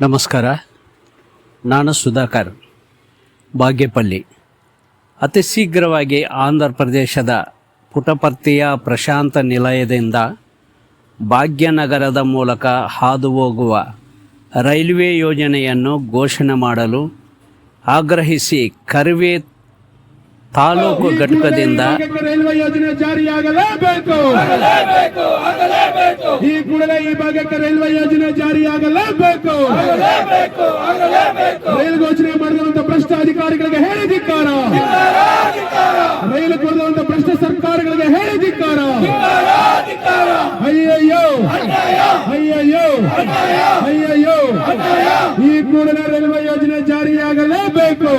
ನಮಸ್ಕಾರ. ನಾನು ಸುಧಾಕರ್. ಭಾಗ್ಯಪಲ್ಲಿ ಅತಿ ಶೀಘ್ರವಾಗಿ ಆಂಧ್ರ ಪ್ರದೇಶದ ಪುಟಪರ್ತಿಯ ಪ್ರಶಾಂತ ನಿಲಯದಿಂದ ಭಾಗ್ಯನಗರದ ಮೂಲಕ ಹಾದು ಹೋಗುವ ರೈಲ್ವೆ ಯೋಜನೆಯನ್ನು ಘೋಷಣೆ ಮಾಡಲು ಆಗ್ರಹಿಸಿ ಕರ್ವೆ ತಾಲೂಕು ಘಟಕದಿಂದ ಭಾಗಕ್ಕೆ ರೈಲ್ವೆ ಯೋಜನೆ ಜಾರಿಯಾಗಲೇಬೇಕು. ಈ ಕೂಡಲೇ ಈ ಭಾಗಕ್ಕೆ ರೈಲ್ವೆ ಯೋಜನೆ ಜಾರಿಯಾಗಲೇಬೇಕು. ರೈಲು ಘೋಷಣೆ ಮಾಡಿರುವಂತಹ ಭ್ರಷ್ಟ ಅಧಿಕಾರಿಗಳಿಗೆ ಹೇಳಿ ಧಿಕ್ಕಾರ. ರೈಲು ಕೊಡದಂತ ಭ್ರಷ್ಟ ಸರ್ಕಾರಗಳಿಗೆ ಹೇಳಿ ಧಿಕ್ಕಾರ. ಅಯ್ಯಯ್ಯೋ. ಅಯ್ಯಯ್ಯೋ. ಅಯ್ಯಯ್ಯೋ. ಈ ಕೂಡಲೇ ರೈಲ್ವೆ ಯೋಜನೆ ಜಾರಿಯಾಗಲೇಬೇಕು.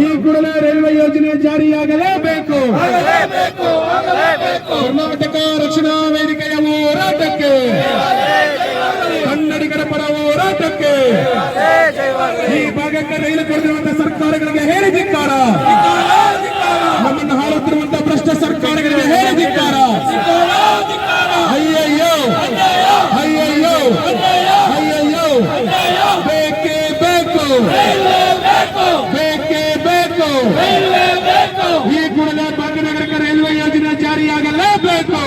ಈ ಕೂಡಲೇ ರೈಲ್ವೆ ಯೋಜನೆ ಜಾರಿಯಾಗಲೇಬೇಕು. ಕರ್ನಾಟಕ ರಕ್ಷಣಾ ವೇದಿಕೆಯ ಹೋರಾಟಕ್ಕೆ. ಕನ್ನಡಿಗರ ಪರ ಹೋರಾಟಕ್ಕೆ. ಈ ಭಾಗಕ್ಕೆ ರೈಲು ಕೊಡುತ್ತಿರುವಂತಹ ಸರ್ಕಾರಗಳಿಗೆ ಹೇಳಿ ಧಿಕ್ಕಾರ ನಮ್ಮನ್ನು ಹಾಳುತ್ತಿರುವಂತಹ ಭ್ರಷ್ಟ ಸರ್ಕಾರಗಳಿಗೆ ಹೇಳಿ ಧಿಕ್ಕಾರ ಅಯ್ಯಯ್ಯೋ ಅಯ್ಯಯ್ಯೋ ಅಯ್ಯಯ್ಯೋ ಬೇಕೇ ಬೇಕು ಬೇಕೇ ಬೇಕು ಈ ಕೂಡಲೇ ಭಾಗ್ಯನಗರಕ್ಕೆ ರೈಲ್ವೆ ಯೋಜನೆ ಜಾರಿಯಾಗಲೇಬೇಕು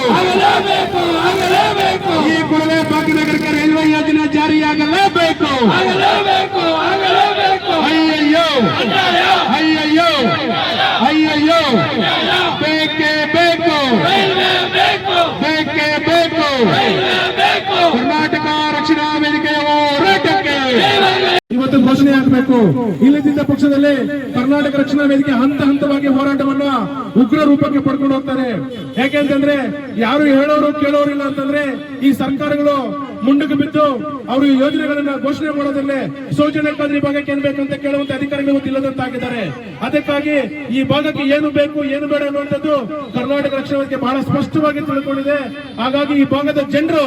ಈ ಕೂಡಲೇ ಭಾಗ್ಯನಗರಕ್ಕೆ ರೈಲ್ವೆ ಯೋಜನೆ ಜಾರಿಯಾಗಲೇಬೇಕು. ಅಯ್ಯಯ್ಯೋ. ಅಯ್ಯಯ್ಯೋ. ಅಯ್ಯಯ್ಯೋ ಬೇಕೇ ಬೇಕು ಬೇಕೇ ಬೇಕು ಕರ್ನಾಟಕ ರಕ್ಷಣಾ ವೇದಿಕೆಯ ಹೋರಾಟಕ್ಕೆ ಇವತ್ತು ಘೋಷಣೆ ಆಗಬೇಕು. ಇಲ್ಲದಿದ್ದ ಪಕ್ಷದಲ್ಲಿ ಕರ್ನಾಟಕ ರಕ್ಷಣಾ ವೇದಿಕೆ ಹಂತ ಹಂತವಾಗಿ ಹೋರಾಟವನ್ನ ಉಗ್ರ ರೂಪಕ್ಕೆ ಪಡ್ಕೊಂಡು ಹೋಗ್ತಾರೆ. ಯಾಕೆಂತಂದ್ರೆ ಯಾರು ಹೇಳೋರು ಕೇಳೋರಿಲ್ಲ ಅಂತಂದ್ರೆ ಈ ಸರ್ಕಾರಗಳು ಮುಂದಕ್ಕೆ ಬಿದ್ದು ಅವರು ಯೋಜನೆಗಳನ್ನ ಘೋಷಣೆ ಮಾಡೋದ್ರಲ್ಲೇ ಈ ಭಾಗಕ್ಕೆ ಏನ್ ಬೇಕಂತ ಕೇಳುವಂತ ಅಧಿಕಾರಿಗಳು ಇಲ್ಲದಂತಾಗಿದ್ದಾರೆ. ಅದಕ್ಕಾಗಿ ಈ ಭಾಗಕ್ಕೆ ಏನು ಬೇಕು, ಏನು ಬೇಡ ಅನ್ನುವಂಥದ್ದು ಕರ್ನಾಟಕ ರಕ್ಷಣಾ ವೇದಿಕೆ ಬಹಳ ಸ್ಪಷ್ಟವಾಗಿ ತಿಳ್ಕೊಂಡಿದೆ. ಹಾಗಾಗಿ ಈ ಭಾಗದ ಜನರು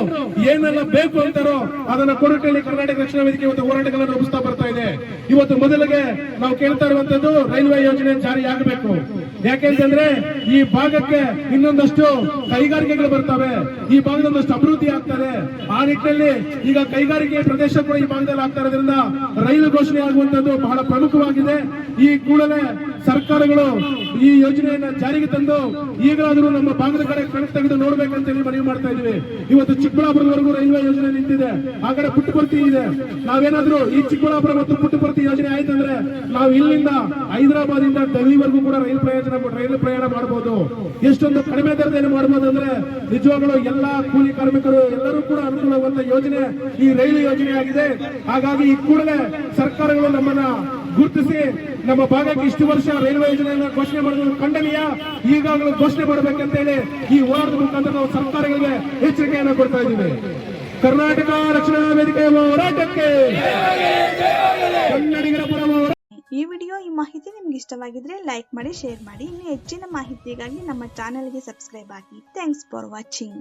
ಏನೆಲ್ಲ ಬೇಕು ಅಂತಾರೋ ಅದನ್ನ ಕೊರಟಲ್ಲಿ ಕರ್ನಾಟಕ ರಕ್ಷಣಾ ವೇದಿಕೆ ಇವತ್ತು ಹೋರಾಟಗಳನ್ನು ರೂಪಿಸ್ತಾ ಬರ್ತಾ ಇದೆ. ಇವತ್ತು ಮೊದಲಿಗೆ ನಾವು ಕೇಳ್ತಾ ಇರುವಂತದ್ದು ರೈಲ್ವೆ ಯೋಜನೆ ಜಾರಿ ಆಗಬೇಕು. ಯಾಕೆಂತಂದ್ರೆ ಈ ಭಾಗಕ್ಕೆ ಇನ್ನೊಂದಷ್ಟು ಕೈಗಾರಿಕೆಗಳು ಬರ್ತವೆ. ಈ ಭಾಗದ ಒಂದಷ್ಟು ಅಭಿವೃದ್ಧಿ ಆಗ್ತದೆ. ಆ ನಿಟ್ಟಿನಲ್ಲಿ ಈಗ ಕೈಗಾರಿಕೆ ಪ್ರದೇಶ ಕೂಡ ಈ ಭಾಗದಲ್ಲಿ ಆಗ್ತಾ ಇರೋದ್ರಿಂದ ರೈಲು ಘೋಷಣೆ ಆಗುವಂತದ್ದು ಬಹಳ ಪ್ರಮುಖವಾಗಿದೆ. ಈ ಕೂಡಲೇ ಸರ್ಕಾರಗಳು ಈ ಯೋಜನೆಯನ್ನ ಜಾರಿಗೆ ತಂದು ಈಗಾದರೂ ನಮ್ಮ ಭಾಗದ ಕಡೆ ಕಣಕ್ ತೆಗೆದು ನೋಡ್ಬೇಕಂತ ಹೇಳಿ ಮನವಿ ಮಾಡ್ತಾ ಇದೀವಿ ಇವತ್ತು ಚಿಕ್ಕಬಳ್ಳಾಪುರದವರೆಗೂ ರೈಲ್ವೆ ಯೋಜನೆ ನಿಂತಿದೆ. ಆ ಕಡೆ ಪುಟ್ಟಪರ್ತಿ ಇದೆ. ನಾವೇನಾದ್ರೂ ಈ ಚಿಕ್ಕಬಳ್ಳಾಪುರ ಮತ್ತು ಪುಟ್ಟಪರ್ತಿ ಯೋಜನೆ ಆಯ್ತಂದ್ರೆ ನಾವು ಇಲ್ಲಿಂದ ಹೈದರಾಬಾದ್ ಇಂದ ಡೆಲ್ಲಿವರೆಗೂ ಕೂಡ ರೈಲು ಪ್ರಯೋಜನ ರೈಲು ಪ್ರಯಾಣ ಮಾಡಬಹುದು ಎಷ್ಟೊಂದು ಕಡಿಮೆ ದರದಲ್ಲಿ ಮಾಡಬಹುದು ಅಂದ್ರೆ ನಿಜವಾಗ್ಲೂ ಎಲ್ಲಾ ಕೂಲಿ ಕಾರ್ಮಿಕರು ಎಲ್ಲರೂ ಕೂಡ ಅನುಕೂಲವಾಗುವಂತ ಯೋಜನೆ ಈ ರೈಲು ಯೋಜನೆ ಆಗಿದೆ. ಹಾಗಾಗಿ ಈ ಕೂಡಲೇ ಸರ್ಕಾರಗಳು ನಮ್ಮನ್ನ ಗುರುತಿಸಿ ನಮ್ಮ ಭಾಗಕ್ಕೆ ಇಷ್ಟು ವರ್ಷ ರೈಲ್ವೆ ಯೋಜನೆಯನ್ನ ಘೋಷಣೆ ಮಾಡಿದ್ರು ಖಂಡನೀಯ, ಈಗಾಗಲೇ ಘೋಷಣೆ ಮಾಡಬೇಕಂತ ಹೇಳಿ ಈ ಹೋರಾಟದ ಮುಖಾಂತರ ನಾವು ಸರ್ಕಾರಗಳಿಗೆ ಎಚ್ಚರಿಕೆಯನ್ನು ಕೊಡ್ತಾ ಇದ್ದೀವಿ. ಕರ್ನಾಟಕ ರಕ್ಷಣಾ ವೇದಿಕೆಯ ಹೋರಾಟಕ್ಕೆ! ಕನ್ನಡಿಗರ ಪರ ಈ ವಿಡಿಯೋ, ಈ ಮಾಹಿತಿ ನಿಮ್ಗೆ ಇಷ್ಟವಾಗಿದ್ರೆ ಲೈಕ್ ಮಾಡಿ, ಶೇರ್ ಮಾಡಿ. ಇನ್ನು ಹೆಚ್ಚಿನ ಮಾಹಿತಿಗಾಗಿ ನಮ್ಮ ಚಾನೆಲ್ಗೆ ಸಬ್ಸ್ಕ್ರೈಬ್ ಆಗಿ. Thanks for watching